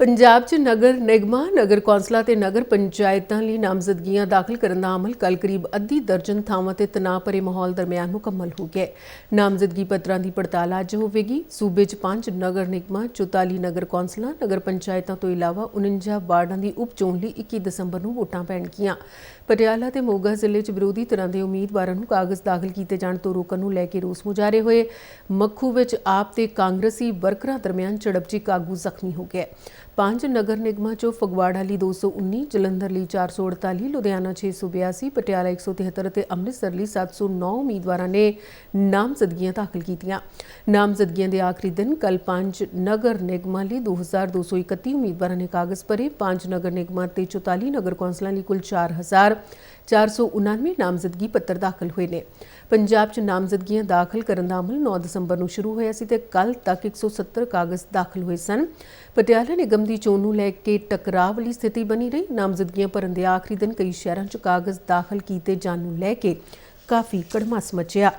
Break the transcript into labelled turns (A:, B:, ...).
A: ਪੰਜਾਬ 'ਚ ਨਗਰ ਨਿਗਮਾਂ, ਨਗਰ ਕੌਂਸਲਾਂ ਤੇ ਨਗਰ ਪੰਚਾਇਤਾਂ ਲਈ ਨਾਮਜ਼ਦਗੀਆਂ ਦਾਖਲ ਕਰਨ ਦਾ ਅਮਲ ਕੱਲ ਕਰੀਬ ਅੱਧੀ ਦਰਜਨ ਥਾਵਾਂ ਤੇ ਤਣਾਅ ਭਰੇ ਮਾਹੌਲ ਦਰਮਿਆਨ ਮੁਕੰਮਲ ਹੋ ਗਿਆ ਨਾਮਜ਼ਦਗੀ ਪੱਤਰਾਂ ਦੀ ਪੜਤਾਲ ਅੱਜ ਹੋਵੇਗੀ। ਸੂਬੇ 'ਚ ਪੰਜ ਨਗਰ ਨਿਗਮਾਂ 44 ਨਗਰ ਕੌਂਸਲਾਂ, ਨਗਰ ਪੰਚਾਇਤਾਂ ਤੋਂ ਇਲਾਵਾ 49 ਵਾਰਡਾਂ ਦੀ ਉਪ ਚੋਣ ਲਈ 21 ਦਸੰਬਰ ਨੂੰ ਵੋਟਾਂ ਪੈਣਗੀਆਂ। ਪਟਿਆਲਾ ਤੇ ਮੋਗਾ ਜ਼ਿਲ੍ਹੇ 'ਚ ਵਿਰੋਧੀ ਧਿਰਾਂ ਦੇ ਉਮੀਦਵਾਰਾਂ ਨੂੰ ਕਾਗਜ਼ ਦਾਖਲ ਕੀਤੇ ਜਾਣ ਤੋਂ ਰੋਕਣ ਨੂੰ ਲੈ ਕੇ ਰੋਸ ਮੁਜ਼ਾਰੇ ਹੋਏ। ਮੱਖੂ ਵਿੱਚ ਆਪ ਤੇ ਕਾਂਗਰਸੀ ਵਰਕਰਾਂ ਦਰਮਿਆਨ ਝੜਪ 'ਚ ਕਾਗੂ ਜ਼ਖਮੀ ਹੋ ਗਿਆ ਹੈ। ਪੰਜ ਨਗਰ ਨਿਗਮਾਂ ਚੋਂ ਫਗਵਾੜਾ ਲਈ 219 ਜਲੰਧਰ ਲਈ 448 ਲੁਧਿਆਣਾ 682 ਪਟਿਆਲਾ 173 ਅਤੇ ਅੰਮ੍ਰਿਤਸਰ ਲਈ 709 ਉਮੀਦਵਾਰਾਂ ਨੇ ਨਾਮਜ਼ਦਗੀਆਂ ਦਾਖਲ ਕੀਤੀਆਂ ਨਾਮਜ਼ਦਗੀਆਂ ਦੇ ਆਖਰੀ ਦਿਨ ਕੱਲ ਪੰਜ ਨਗਰ ਨਿਗਮਾਂ ਲਈ 2231 ਉਮੀਦਵਾਰਾਂ ਨੇ ਕਾਗਜ਼ ਭਰੇ ਪੰਜ ਨਗਰ ਨਿਗਮਾਂ ਤੇ 44 ਨਗਰ ਕੌਂਸਲਾਂ ਲਈ ਕੁੱਲ 4000 479 ਨਾਮਜ਼ਦਗੀ ਪੱਤਰ ਦਾਖਲ ਹੋਏ ਨੇ। ਪੰਜਾਬ 'ਚ ਨਾਮਜ਼ਦਗੀਆਂ ਦਾਖਲ ਕਰਨ ਦਾ ਅਮਲ 9 ਦਸੰਬਰ ਨੂੰ ਸ਼ੁਰੂ ਹੋਇਆ ਸੀ ਤੇ ਕੱਲ ਤੱਕ 170 ਕਾਗਜ਼ ਦਾਖਲ ਹੋਏ ਸਨ। ਪਟਿਆਲਾ ਨਿਗਮ ਦੀ ਚੋਣ ਨੂੰ ਲੈ ਕੇ ਟਕਰਾਅ ਵਾਲੀ ਸਥਿਤੀ ਬਣੀ ਰਹੀ। ਨਾਮਜ਼ਦਗੀਆਂ ਭਰਨ ਦੇ ਆਖਰੀ ਦਿਨ ਕਈ ਸ਼ਹਿਰਾਂ 'ਚ ਕਾਗਜ਼ ਦਾਖਲ ਕੀਤੇ ਜਾਣ ਨੂੰ ਲੈ ਕੇ ਕਾਫੀ ਕੜਮਾਸ ਮਚਿਆ।